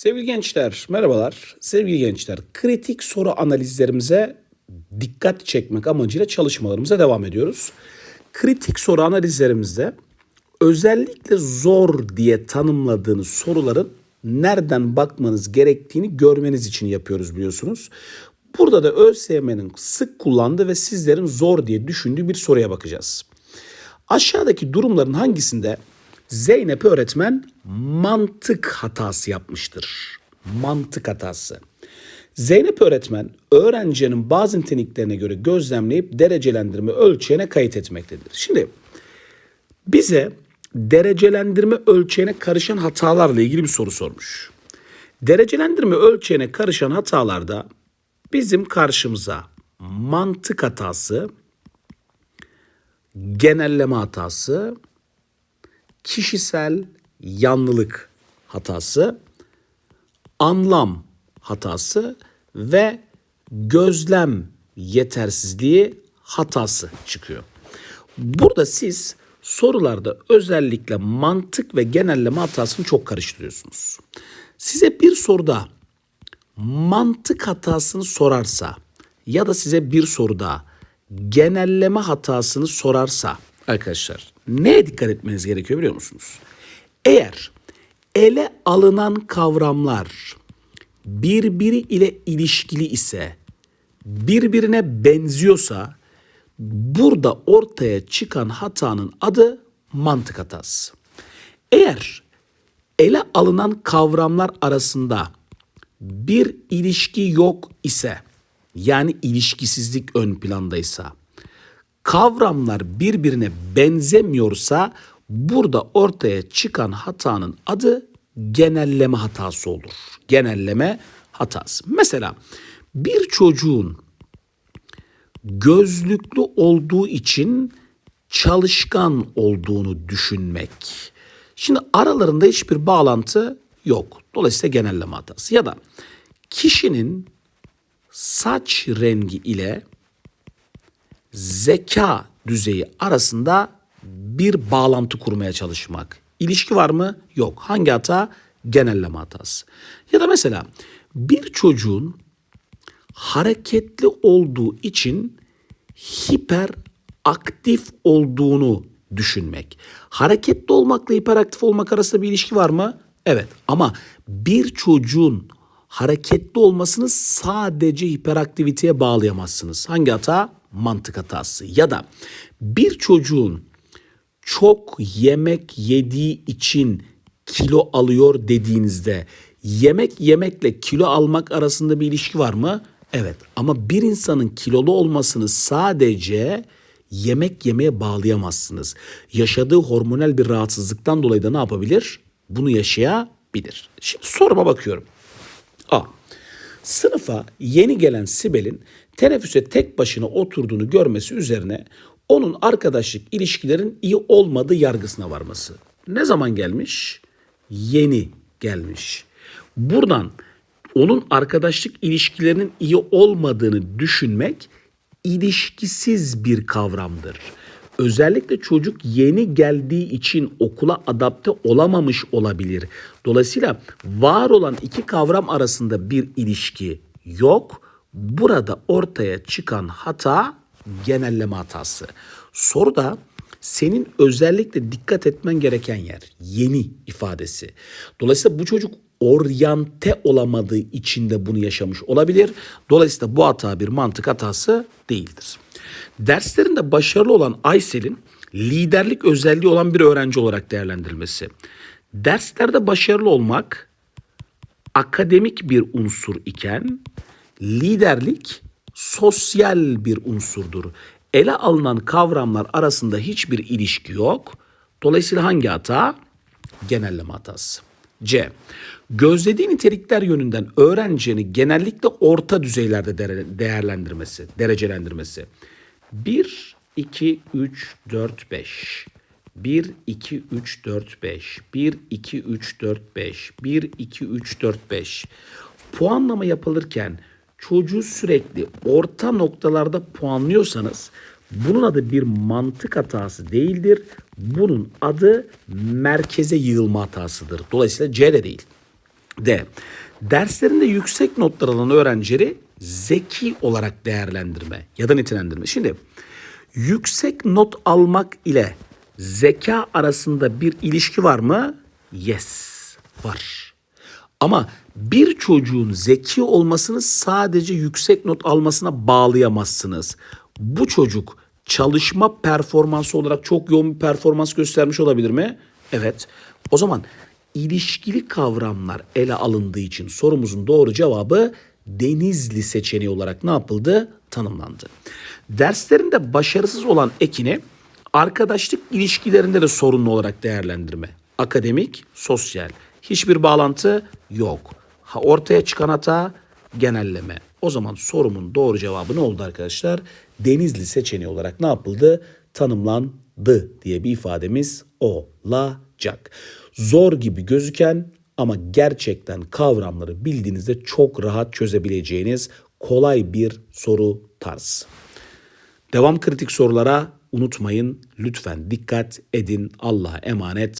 Sevgili gençler, merhabalar. Sevgili gençler, kritik soru analizlerimize dikkat çekmek amacıyla çalışmalarımıza devam ediyoruz. Kritik soru analizlerimizde özellikle zor diye tanımladığınız soruların nereden bakmanız gerektiğini görmeniz için yapıyoruz biliyorsunuz. Burada da ÖSYM'nin sık kullandığı ve sizlerin zor diye düşündüğü bir soruya bakacağız. Aşağıdaki durumların hangisinde Zeynep öğretmen mantık hatası yapmıştır? Mantık hatası. Zeynep öğretmen öğrencinin bazı niteliklerine göre gözlemleyip derecelendirme ölçeğine kayıt etmektedir. Şimdi bize derecelendirme ölçeğine karışan hatalarla ilgili bir soru sormuş. Derecelendirme ölçeğine karışan hatalarda bizim karşımıza mantık hatası, genelleme hatası, kişisel yanlılık hatası, anlam hatası ve gözlem yetersizliği hatası çıkıyor. Burada siz sorularda özellikle mantık ve genelleme hatasını çok karıştırıyorsunuz. Size bir soruda mantık hatasını sorarsa ya da size bir soruda genelleme hatasını sorarsa arkadaşlar neye dikkat etmeniz gerekiyor biliyor musunuz? Eğer ele alınan kavramlar birbiri ile ilişkili ise birbirine benziyorsa burada ortaya çıkan hatanın adı mantık hatası. Eğer ele alınan kavramlar arasında bir ilişki yok ise yani ilişkisizlik ön plandaysa kavramlar birbirine benzemiyorsa burada ortaya çıkan hatanın adı genelleme hatası olur. Genelleme hatası. Mesela bir çocuğun gözlüklü olduğu için çalışkan olduğunu düşünmek. Şimdi aralarında hiçbir bağlantı yok. Dolayısıyla genelleme hatası. Ya da kişinin saç rengi ile zeka düzeyi arasında bir bağlantı kurmaya çalışmak. İlişki var mı? Yok. Hangi hata? Genelleme hatası. Ya da mesela bir çocuğun hareketli olduğu için hiper aktif olduğunu düşünmek. Hareketli olmakla hiperaktif olmak arasında bir ilişki var mı? Evet ama bir çocuğun hareketli olmasını sadece hiperaktiviteye bağlayamazsınız. Hangi hata? Mantık hatası. Ya da bir çocuğun çok yemek yediği için kilo alıyor dediğinizde yemek yemekle kilo almak arasında bir ilişki var mı? Evet ama bir insanın kilolu olmasını sadece yemek yemeye bağlayamazsınız. Yaşadığı hormonal bir rahatsızlıktan dolayı da ne yapabilir? Bunu yaşayabilir. Şimdi soruma bakıyorum. A. Sınıfa yeni gelen Sibel'in teneffüse tek başına oturduğunu görmesi üzerine onun arkadaşlık ilişkilerin iyi olmadığı yargısına varması. Ne zaman gelmiş? Yeni gelmiş. Buradan onun arkadaşlık ilişkilerinin iyi olmadığını düşünmek ilişkisiz bir kavramdır. Özellikle çocuk yeni geldiği için okula adapte olamamış olabilir. Dolayısıyla var olan iki kavram arasında bir ilişki yok. Burada ortaya çıkan hata genelleme hatası. Soruda senin özellikle dikkat etmen gereken yer yeni ifadesi. Dolayısıyla bu çocuk oryante olamadığı için de bunu yaşamış olabilir. Dolayısıyla bu hata bir mantık hatası değildir. Derslerinde başarılı olan Aysel'in liderlik özelliği olan bir öğrenci olarak değerlendirilmesi. Derslerde başarılı olmak akademik bir unsur iken liderlik sosyal bir unsurdur. Ele alınan kavramlar arasında hiçbir ilişki yok. Dolayısıyla hangi hata? Genelleme hatası. C. Gözlediği nitelikler yönünden öğrencinin genellikle orta düzeylerde değerlendirmesi, derecelendirmesi. 1, 2, 3, 4, 5. 1, 2, 3, 4, 5. 1, 2, 3, 4, 5. 1, 2, 3, 4, 5. Puanlama yapılırken çocuğu sürekli orta noktalarda puanlıyorsanız bunun adı bir mantık hatası değildir. Bunun adı merkeze yığılma hatasıdır. Dolayısıyla C de değil. D. Derslerinde yüksek notlar alan öğrencileri zeki olarak değerlendirme ya da nitelendirme. Şimdi yüksek not almak ile zeka arasında bir ilişki var mı? Yes, var. Ama bir çocuğun zeki olmasını sadece yüksek not almasına bağlayamazsınız. Bu çocuk çalışma performansı olarak çok yoğun bir performans göstermiş olabilir mi? Evet. O zaman ilişkili kavramlar ele alındığı için sorumuzun doğru cevabı Denizli seçeneği olarak ne yapıldı? Tanımlandı. Derslerinde başarısız olan Ekin'i arkadaşlık ilişkilerinde de sorunlu olarak değerlendirme. Akademik, sosyal. Hiçbir bağlantı yok. Ha, ortaya çıkan hata genelleme. O zaman sorumun doğru cevabı ne oldu arkadaşlar? Denizli seçeneği olarak ne yapıldı? Tanımlandı diye bir ifademiz olacak. Zor gibi gözüken ama gerçekten kavramları bildiğinizde çok rahat çözebileceğiniz kolay bir soru tarzı. Devam kritik sorulara unutmayın. Lütfen dikkat edin. Allah'a emanet.